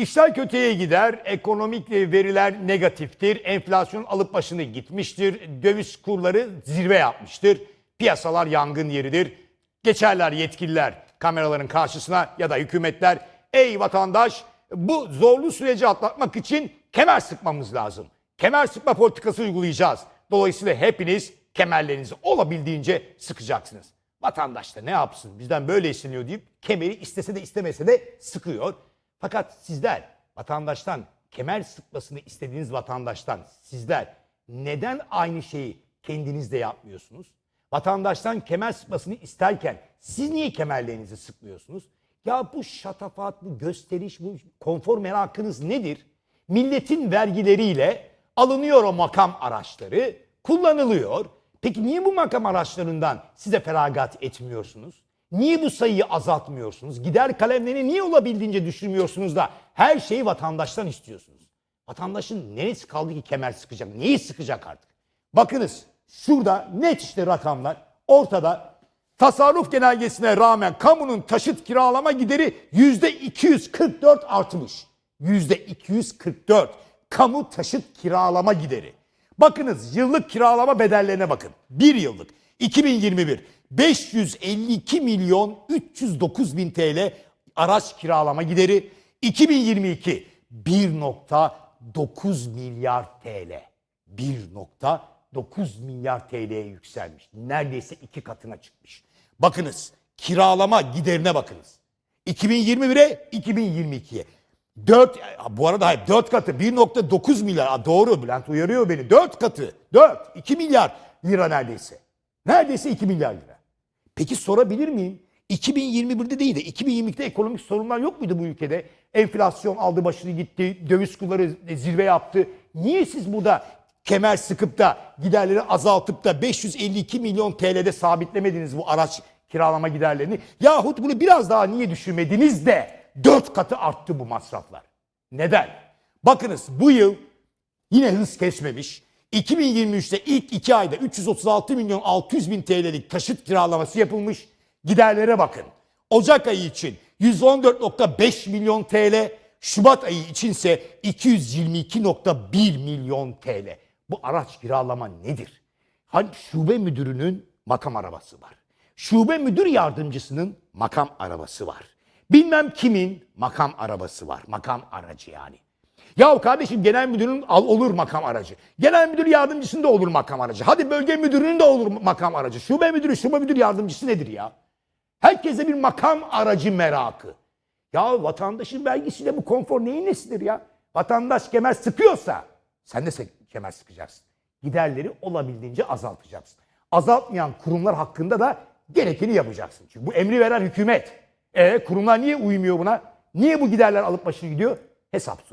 İşler kötüye gider, ekonomik veriler negatiftir, enflasyon alıp başını gitmiştir, döviz kurları zirve yapmıştır, piyasalar yangın yeridir. Geçerler yetkililer kameraların karşısına ya da hükümetler, ey vatandaş bu zorlu süreci atlatmak için kemer sıkmamız lazım. Kemer sıkma politikası uygulayacağız. Dolayısıyla hepiniz kemerlerinizi olabildiğince sıkacaksınız. Vatandaş da ne yapsın bizden böyle isteniyor deyip kemeri istese de istemese de sıkıyor. Fakat sizler vatandaştan kemer sıkmasını istediğiniz vatandaştan sizler neden aynı şeyi kendiniz de yapmıyorsunuz? Vatandaştan kemer sıkmasını isterken siz niye kemerlerinizi sıkmıyorsunuz? Ya bu şatafat, bu gösteriş, bu konfor merakınız nedir? Milletin vergileriyle alınıyor o makam araçları, kullanılıyor. Peki niye bu makam araçlarından size feragat etmiyorsunuz? Niye bu sayıyı azaltmıyorsunuz? Gider kalemlerini niye olabildiğince düşürmüyorsunuz da her şeyi vatandaştan istiyorsunuz? Vatandaşın neresi kaldı ki kemer sıkacak? Neyi sıkacak artık? Bakınız şurada net işte rakamlar ortada. Tasarruf genelgesine rağmen kamunun taşıt kiralama gideri yüzde 244 artmış. Yüzde 244 kamu taşıt kiralama gideri. Bakınız yıllık kiralama bedellerine bakın. Bir yıllık 2021 552 milyon 309 bin TL araç kiralama gideri. 2022 1.9 milyar TL. 1.9 milyar TL'ye yükselmiş. Neredeyse iki katına çıkmış. Bakınız kiralama giderine bakınız. 2021'e 2022'ye. 4 bu arada hayır 4 katı 1.9 milyar. Doğru Bülent uyarıyor beni. 4 katı. 4 2 milyar lira neredeyse. Neredeyse 2 milyar lira. Peki sorabilir miyim? 2021'de değil de 2022'de ekonomik sorunlar yok muydu bu ülkede? Enflasyon aldı başını gitti, döviz kurları zirve yaptı. Niye siz burada kemer sıkıp da giderleri azaltıp da 552 milyon TL'de sabitlemediniz bu araç kiralama giderlerini? Yahut bunu biraz daha niye düşürmediniz de 4 katı arttı bu masraflar? Neden? Bakınız bu yıl yine hız kesmemiş. 2023'te ilk 2 ayda 336 milyon 600 bin TL'lik taşıt kiralaması yapılmış. Giderlere bakın. Ocak ayı için 114.5 milyon TL, Şubat ayı içinse 222.1 milyon TL. Bu araç kiralama nedir? Hani şube müdürünün makam arabası var. Şube müdür yardımcısının makam arabası var. Bilmem kimin makam arabası var. Makam aracı yani. Ya kardeşim genel müdürün olur makam aracı. Genel müdür yardımcısının da olur makam aracı. Hadi bölge müdürünün de olur makam aracı. Şube müdürü, şube müdür yardımcısı nedir ya? Herkese bir makam aracı merakı. Ya vatandaşın vergisiyle bu konfor neyin nesidir ya? Vatandaş kemer sıkıyorsa sen de kemer sıkacaksın. Giderleri olabildiğince azaltacaksın. Azaltmayan kurumlar hakkında da gerekeni yapacaksın. Çünkü bu emri veren hükümet. E kurumlar niye uymuyor buna? Niye bu giderler alıp başını gidiyor? Hesap soruluyor.